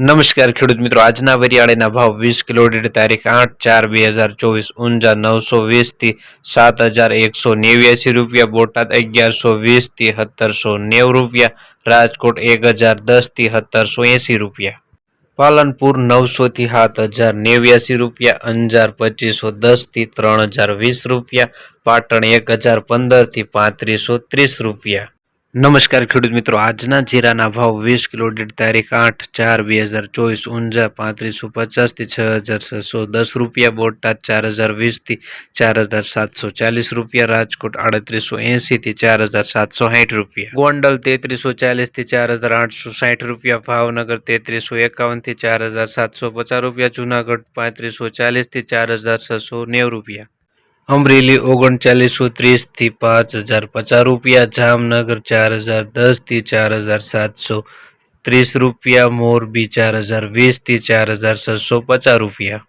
નમસ્કાર ખેડૂત મિત્રો આજના વરિયાળીના ભાવ વીસ કિલો દીઠ તારીખ આઠ ચાર બે હજાર ચોવીસ ઊંઝા નવસો વીસથી સાત હજાર એકસો નેવ્યાસી રૂપિયા બોટાદ અગિયારસો વીસથી સત્તરસો નેવું રૂપિયા રાજકોટ એક હજાર દસથી સત્તરસો એંસી રૂપિયા પાલનપુર નવસોથી સાત હજાર નેવ્યાસી રૂપિયા અંજાર પચીસો દસથી ત્રણ હજાર વીસ રૂપિયા પાટણ એક હજાર પંદરથી પાંત્રીસો ત્રીસ રૂપિયા નમસ્કાર ખેડૂત મિત્રો, આજના જીરાના ભાવ વીસ કિલો દીઠ તારીખ આઠ ચાર બે હજાર ચોવીસ, ઊંઝા પાંત્રીસો પચાસથી છ હજાર છસો દસ રૂપિયા બોટાદ ચાર હજાર વીસથી ચાર હજાર સાતસો ચાલીસ રૂપિયા, રાજકોટ આડત્રીસો એંસીથી ચાર હજાર સાતસો સાઠ રૂપિયા. ગોંડલ તેત્રીસો ચાલીસથી ચાર હજાર આઠસો સાઠ રૂપિયા, ભાવનગર તેત્રીસો એકાવનથી ચાર હજાર સાતસો પચાસ રૂપિયા, જુનાગઢ પાંત્રીસો ચાલીસથી ચાર હજાર છસો નેવું રૂપિયા. અમરેલી ઓગણચાલીસો ત્રીસથી પાંચ હજાર પચાસ રૂપિયા, જામનગર ચાર હજાર દસથી ચાર હજાર સાતસો ત્રીસ રૂપિયા, મોરબી ચાર હજાર વીસથી ચાર હજાર છસો પચાસ રૂપિયા.